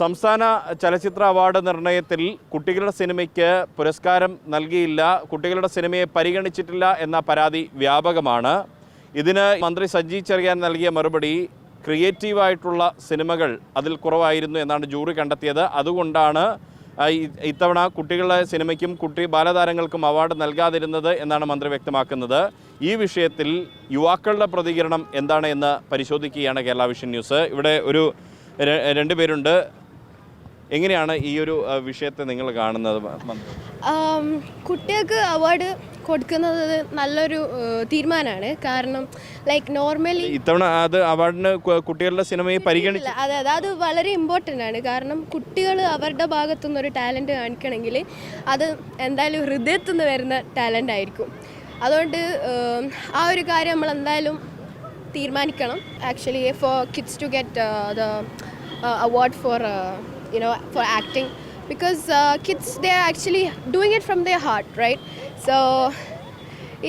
സംസ്ഥാന ചലച്ചിത്ര അവാർഡ് നിർണയത്തിൽ കുട്ടികളുടെ സിനിമയ്ക്ക് പുരസ്കാരം നൽകിയില്ല. കുട്ടികളുടെ സിനിമയെ പരിഗണിച്ചിട്ടില്ല എന്ന പരാതി വ്യാപകമാണ്. ഇതിന് മന്ത്രി സജി ചെറിയാൻ നൽകിയ മറുപടി ക്രിയേറ്റീവായിട്ടുള്ള സിനിമകൾ അതിൽ കുറവായിരുന്നു എന്നാണ് ജൂറി കണ്ടെത്തിയത്. അതുകൊണ്ടാണ് ഇത്തവണ കുട്ടികളുടെ സിനിമയ്ക്കും കുട്ടി ബാലതാരങ്ങൾക്കും അവാർഡ് നൽകാതിരുന്നത് എന്നാണ് മന്ത്രി വ്യക്തമാക്കുന്നത്. ഈ വിഷയത്തിൽ യുവാക്കളുടെ പ്രതികരണം എന്താണ് എന്ന് പരിശോധിക്കുകയാണ് കേരള വിഷൻ ന്യൂസ്. ഇവിടെ ഒരു രണ്ടുപേരുണ്ട്. എങ്ങനെയാണ് ഈ ഒരു വിഷയത്തെ നിങ്ങൾ കാണുന്നത്? കുട്ടികൾക്ക് അവാർഡ് കൊടുക്കുന്നത് നല്ലൊരു തീരുമാനമാണ് കാരണം ലൈക്ക് നോർമലി ഇത്തവണ അത് അവാർഡിന് കുട്ടികളുടെ സിനിമയെ പരിഗണിച്ചില്ല അതെ അതെ. അത് വളരെ ഇമ്പോർട്ടന്റ് ആണ്. കാരണം കുട്ടികൾ അവരുടെ ഭാഗത്തുനിന്ന് ഒരു ടാലന്റ് കാണിക്കണമെങ്കിൽ അത് എന്തായാലും ഹൃദയത്തു നിന്ന് വരുന്ന ടാലന്റ് ആയിരിക്കും. അതുകൊണ്ട് ആ ഒരു കാര്യം നമ്മൾ എന്തായാലും തീരുമാനിക്കണം. Actually for kids to get the award for you know for acting because kids they are actually doing it from the heart right so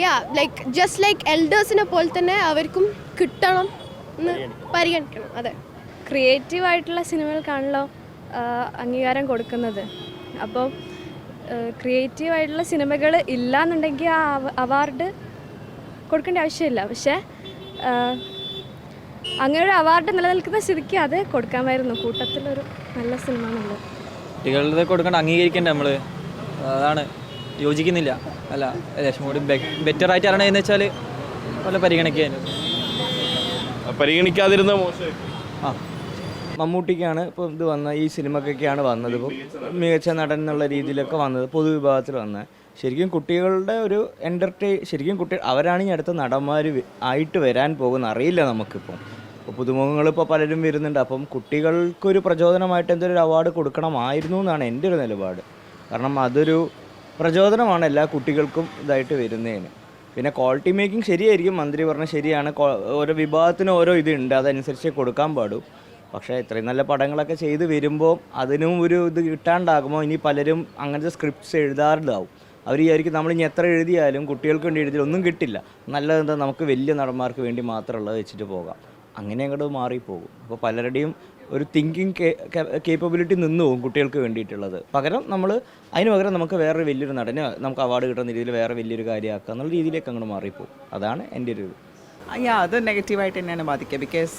yeah like just like എൽഡേഴ്സിനെ പോലെ തന്നെ അവർക്കും കിട്ടണം എന്ന് പരിഗണിക്കണം. അതെ. ക്രിയേറ്റീവ് ആയിട്ടുള്ള സിനിമകൾക്കാണല്ലോ അംഗീകാരം കൊടുക്കുന്നത്. അപ്പോൾ ക്രിയേറ്റീവ് ആയിട്ടുള്ള സിനിമകൾ ഇല്ലാന്നുണ്ടെങ്കിൽ ആ അവാർഡ് കൊടുക്കേണ്ട ആവശ്യമില്ല. പക്ഷേ അങ്ങനെ ഒരു അവാർഡ് നിലനിൽക്കുന്ന സ്ഥിതിക്ക് അത് കൊടുക്കാമായിരുന്നു. കൂട്ടത്തിലൊരു നല്ല സിനിമ എന്നുള്ളത് കുട്ടികളുടെ കൊടുക്കണ്ട അംഗീകരിക്കേണ്ട നമ്മൾ? അതാണ്. യോജിക്കുന്നില്ല. അല്ല ലേശം കൂടി ബെറ്റർ ആയിട്ട് അറിയണമെന്ന് വെച്ചാൽ വല്ല പരിഗണിക്കാൻ പരിഗണിക്കാതിരുന്ന മോശം ആ. മമ്മൂട്ടിക്കാണ് ഇപ്പോൾ ഇത് വന്ന ഈ സിനിമക്കൊക്കെയാണ് വന്നത്. ഇപ്പോൾ മികച്ച നടൻ എന്നുള്ള രീതിയിലൊക്കെ വന്നത് പൊതുവിഭാഗത്തിൽ വന്നത് ശരിക്കും കുട്ടികളുടെ ഒരു എന്റർടൈൻ ശരിക്കും കുട്ടി അവരാണ് ഈ അടുത്ത നടന്മാർ ആയിട്ട് വരാൻ പോകുന്ന അറിയില്ല നമുക്കിപ്പം. ഇപ്പോൾ പുതുമുഖങ്ങൾ ഇപ്പോൾ പലരും വരുന്നുണ്ട്. അപ്പം കുട്ടികൾക്കൊരു പ്രചോദനമായിട്ട് എന്തൊരു അവാർഡ് കൊടുക്കണമായിരുന്നു എന്നാണ് എന്റെ ഒരു നിലപാട്. കാരണം അതൊരു പ്രചോദനമാണ് എല്ലാ കുട്ടികൾക്കും ഇതായിട്ട് വരുന്നതിന്. പിന്നെ ക്വാളിറ്റി മേക്കിംഗ് ശരിയായിരിക്കും. മന്ത്രി പറഞ്ഞ ശരിയാണ്. ഓരോ വിഭാഗത്തിന് ഓരോ ഇതുണ്ട് അതനുസരിച്ച് കൊടുക്കാൻ പാടൂ. പക്ഷേ ഇത്രയും നല്ല പടങ്ങളൊക്കെ ചെയ്ത് വരുമ്പോൾ അതിനും ഒരു ഇത് കിട്ടാണ്ടാകുമ്പോൾ ഇനി പലരും അങ്ങനത്തെ സ്ക്രിപ്റ്റ്സ് എഴുതാറുണ്ടാവും. അവർ വിചാരിക്കും നമ്മൾ ഇനി എത്ര എഴുതിയാലും കുട്ടികൾക്ക് വേണ്ടി എഴുതിയാലും ഒന്നും കിട്ടില്ല. നല്ലതെന്താ നമുക്ക് വലിയ നടന്മാർക്ക് വേണ്ടി മാത്രമുള്ളത് വെച്ചിട്ട് പോകാം. അങ്ങനെ അങ്ങോട്ട് മാറിപ്പോകും. അപ്പോൾ പലരുടെയും ഒരു തിങ്കിങ് കേപ്പബിലിറ്റി നിന്ന് പോകും കുട്ടികൾക്ക് വേണ്ടിയിട്ടുള്ളത്. പകരം നമ്മൾ അതിന് പകരം നമുക്ക് വേറൊരു വലിയൊരു നടന് നമുക്ക് അവാർഡ് കിട്ടുന്ന രീതിയിൽ വേറെ വലിയൊരു കാര്യമാക്കുക എന്നുള്ള രീതിയിലേക്ക് അങ്ങോട്ട് മാറിപ്പോകും. അതാണ് എന്റെ ഒരു യാ അത് നെഗറ്റീവായിട്ട് തന്നെയാണ് ബാധിക്കുക. ബിക്കോസ്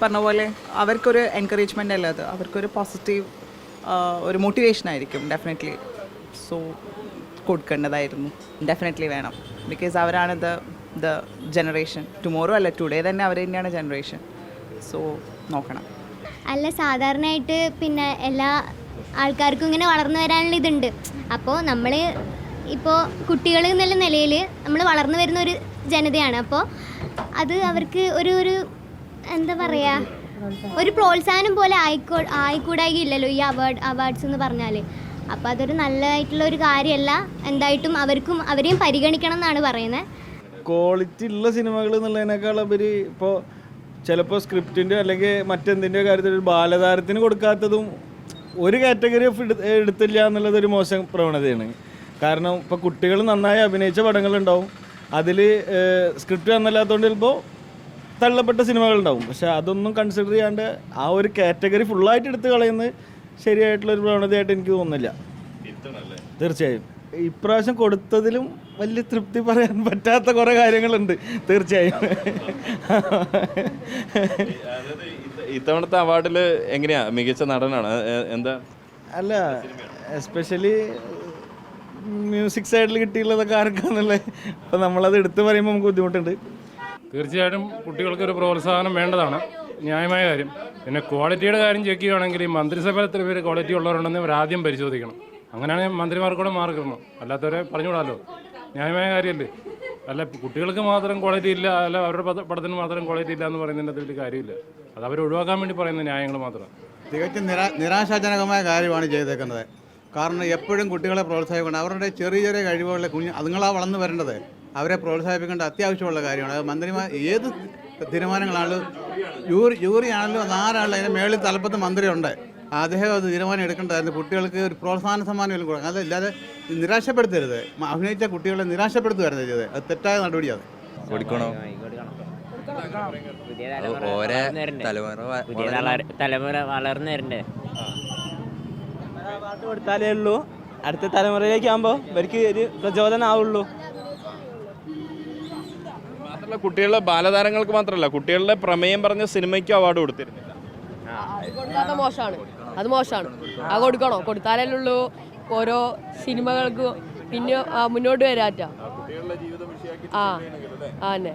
പറഞ്ഞ പോലെ അവർക്കൊരു എൻകറേജ്മെന്റ് അല്ല അത്. അവർക്കൊരു പോസിറ്റീവ് ഒരു മോട്ടിവേഷൻ ആയിരിക്കും ഡെഫിനറ്റ്ലി സോ കൊടുക്കേണ്ടതായിരുന്നു. ഡെഫിനറ്റ്ലി വേണം. ബിക്കോസ് അവരാണ് ദ ദ ജനറേഷൻ ടുമോറോ അല്ല ടുഡേ തന്നെ അവർ തന്നെയാണ് ജനറേഷൻ സോ നോക്കണം. അല്ല സാധാരണയായിട്ട് പിന്നെ എല്ലാ ആൾക്കാർക്കും ഇങ്ങനെ വളർന്നു വരാനുള്ള ഇതുണ്ട്. അപ്പോൾ നമ്മൾ ഇപ്പോൾ കുട്ടികൾ എന്നുള്ള നിലയിൽ നമ്മൾ വളർന്നു വരുന്ന ഒരു ജനതയാണ്. അപ്പോൾ അത് അവർക്ക് ഒരു ഒരു എന്താ പറയുക ഒരു പ്രോത്സാഹനം പോലെ ആയിക്കോ ആയിക്കൂടായില്ലല്ലോ ഈ അവാർഡ് അവാർഡ്സ് എന്ന് പറഞ്ഞാൽ അപ്പോൾ അതൊരു നല്ലതായിട്ടുള്ള ഒരു കാര്യമല്ല. എന്തായിട്ടും അവർക്കും അവരെയും പരിഗണിക്കണം എന്നാണ് പറയുന്നത് ക്വാളിറ്റി ഉള്ള സിനിമകൾ എന്നുള്ളതിനേക്കാൾ അവർ ഇപ്പോൾ ചിലപ്പോൾ സ്ക്രിപ്റ്റിന്റെ അല്ലെങ്കിൽ മറ്റെന്തിന്റെ കാര്യത്തിൽ ബാലതാരത്തിന് കൊടുക്കാത്തതും ഒരു കാറ്റഗറി ഓഫ് എടുത്തില്ല എന്നുള്ളതൊരു മോശം പ്രവണതയാണ്. കാരണം ഇപ്പോൾ കുട്ടികൾ നന്നായി അഭിനയിച്ച പടങ്ങളുണ്ടാവും. അതിൽ സ്ക്രിപ്റ്റ് വന്നല്ലാത്തതുകൊണ്ട് ചിലപ്പോൾ തള്ളപ്പെട്ട സിനിമകളുണ്ടാവും. പക്ഷെ അതൊന്നും കൺസിഡർ ചെയ്യാണ്ട് ആ ഒരു കാറ്റഗറി ഫുള്ളായിട്ട് എടുത്ത് കളയുന്നത് ശരിയായിട്ടുള്ള ഒരു പ്രവണതയായിട്ട് എനിക്ക് തോന്നുന്നില്ല. തീർച്ചയായും. ഇപ്രാവശ്യം കൊടുത്തതിലും വലിയ തൃപ്തി പറയാൻ പറ്റാത്ത കുറേ കാര്യങ്ങളുണ്ട്. തീർച്ചയായും. ഇത്തവണത്തെ അവാർഡിൽ എങ്ങനെയാ മികച്ച നടനാണ്? എന്താ? അല്ല എസ്പെഷ്യലി മ്യൂസിക് സൈഡിൽ കിട്ടിയുള്ളതൊക്കെ ആർക്കാന്നുള്ളത് അപ്പോൾ നമ്മളത് എടുത്തു പറയുമ്പോൾ നമുക്ക് ബുദ്ധിമുട്ടുണ്ട്. തീർച്ചയായിട്ടും കുട്ടികൾക്ക് ഒരു പ്രോത്സാഹനം വേണ്ടതാണ്. ന്യായമായ കാര്യം. പിന്നെ ക്വാളിറ്റിയുടെ കാര്യം ചെക്ക് ചെയ്യുകയാണെങ്കിൽ ഈ മന്ത്രിസഭയിൽ എത്ര പേര് ക്വാളിറ്റി ഉള്ളവരുണ്ടെന്ന് ഇവർ ആദ്യം പരിശോധിക്കണം. അങ്ങനെയാണെങ്കിൽ മന്ത്രിമാർക്കൂടെ മാർക്ക് കിട്ടണം അല്ലാത്തവരെ പറഞ്ഞുകൂടാലോ ന്യായമായ കാര്യമല്ലേ? അല്ല കുട്ടികൾക്ക് മാത്രം ക്വാളിറ്റി ഇല്ല അല്ല അവരുടെ പദ- പടത്തിന് മാത്രം ക്വാളിറ്റി ഇല്ല എന്ന് പറയുന്നതിന്റെ വലിയ കാര്യമില്ല. അത് അവർ ഒഴിവാക്കാൻ വേണ്ടി പറയുന്ന ന്യായങ്ങൾ മാത്രമാണ് തികച്ചും നിരാ നിരാശാജനകമായ കാര്യമാണ് ചെയ്തേക്കുന്നത്. കാരണം എപ്പോഴും കുട്ടികളെ പ്രോത്സാഹിപ്പിക്കണം. അവരുടെ ചെറിയ ചെറിയ കഴിവുകളെ കുഞ്ഞ് അതുങ്ങളാ വളർന്നു വരേണ്ടത്. അവരെ പ്രോത്സാഹിപ്പിക്കേണ്ട അത്യാവശ്യമുള്ള കാര്യമാണ്. അത് മന്ത്രിമാർ ഏത് തീരുമാനങ്ങളാണെങ്കിലും യൂറി യൂറി ആണല്ലോ അത് ആരാണല്ലോ അതിന്റെ മേളിൽ തലപ്പത്ത് മന്ത്രിയുണ്ട്. അദ്ദേഹം അത് തീരുമാനം എടുക്കേണ്ടതായിരുന്നു. കുട്ടികൾക്ക് ഒരു പ്രോത്സാഹന സമ്മാനം കൊടുക്കണം. അതല്ലാതെ നിരാശപ്പെടുത്തരുത്. അഭിനയിച്ച കുട്ടികളെ നിരാശപ്പെടുത്തുമായിരുന്നു ചെയ്തത്. അത് തെറ്റായ നടപടിയാണ്. കൊടുക്കണോ? ഓരോ തലമുറ തലമുറ വളർന്നു വരണ്ടേ? അവാർഡ് കൊടുത്താലേ ഉള്ളൂ. അടുത്ത തലമുറയിലേക്ക് ആകുമ്പോൾ ഇവർക്ക് ഒരു പ്രചോദനം ആവുള്ളൂ. മാത്രമല്ല കുട്ടികളുടെ ബാലതാരങ്ങൾക്ക് മാത്രമല്ല കുട്ടികളുടെ പ്രമേയം പറഞ്ഞ സിനിമയ്ക്ക് അവാർഡ് കൊടുത്തിരുന്നില്ല. മോശമാണ്. അത് മോശമാണ്. അത് കൊടുക്കണോ? കൊടുത്താലേ ഉള്ളൂ. ഓരോ സിനിമകൾക്ക് പിന്നെ മുന്നോട്ട് വരാറ്റ. ആ ആ തന്നെ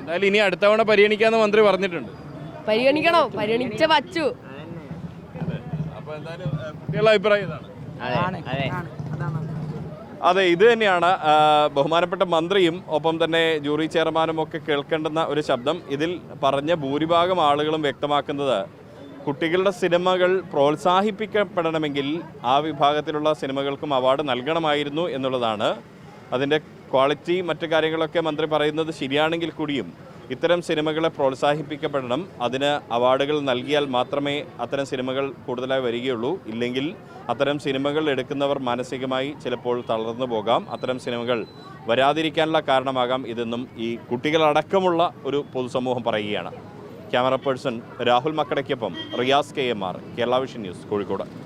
എന്തായാലും ഇനി അടുത്തവണ പരിഗണിക്കാന്ന് മന്ത്രി പറഞ്ഞിട്ടുണ്ട്. പരിഗണിക്കണോ. പരിഗണിച്ച വച്ചു. എന്തായാലും കുട്ടികളുടെ അഭിപ്രായം ഇതാണ്. അതെ ഇത് തന്നെയാണ് ബഹുമാനപ്പെട്ട മന്ത്രിയും ഒപ്പം തന്നെ ജൂറി ചെയർമാനും ഒക്കെ കേൾക്കേണ്ടുന്ന ഒരു ശബ്ദം. ഇതിൽ പറഞ്ഞ ഭൂരിഭാഗം ആളുകളും വ്യക്തമാക്കുന്നത് കുട്ടികളുടെ സിനിമകൾ പ്രോത്സാഹിപ്പിക്കപ്പെടണമെങ്കിൽ ആ വിഭാഗത്തിലുള്ള സിനിമകൾക്കും അവാർഡ് നൽകണമായിരുന്നു എന്നുള്ളതാണ്. അതിന്റെ ക്വാളിറ്റി മറ്റു കാര്യങ്ങളൊക്കെ മന്ത്രി പറയുന്നത് ശരിയാണെങ്കിൽ കൂടിയും ഇത്തരം സിനിമകളെ പ്രോത്സാഹിപ്പിക്കപ്പെടണം. അതിന് അവാർഡുകൾ നൽകിയാൽ മാത്രമേ അത്തരം സിനിമകൾ കൂടുതലായി വരികയുള്ളൂ. ഇല്ലെങ്കിൽ അത്തരം സിനിമകൾ എടുക്കുന്നവർ മാനസികമായി ചിലപ്പോൾ തളർന്നു പോകാം. അത്തരം സിനിമകൾ വരാതിരിക്കാനുള്ള കാരണമാകാം ഇതെന്നും ഈ കുട്ടികളടക്കമുള്ള ഒരു പൊതുസമൂഹം പറയുകയാണ്. Camera person Rahul മക്കടയ്ക്കൊപ്പം Riyas K M R Kerala vision news Kozhikode.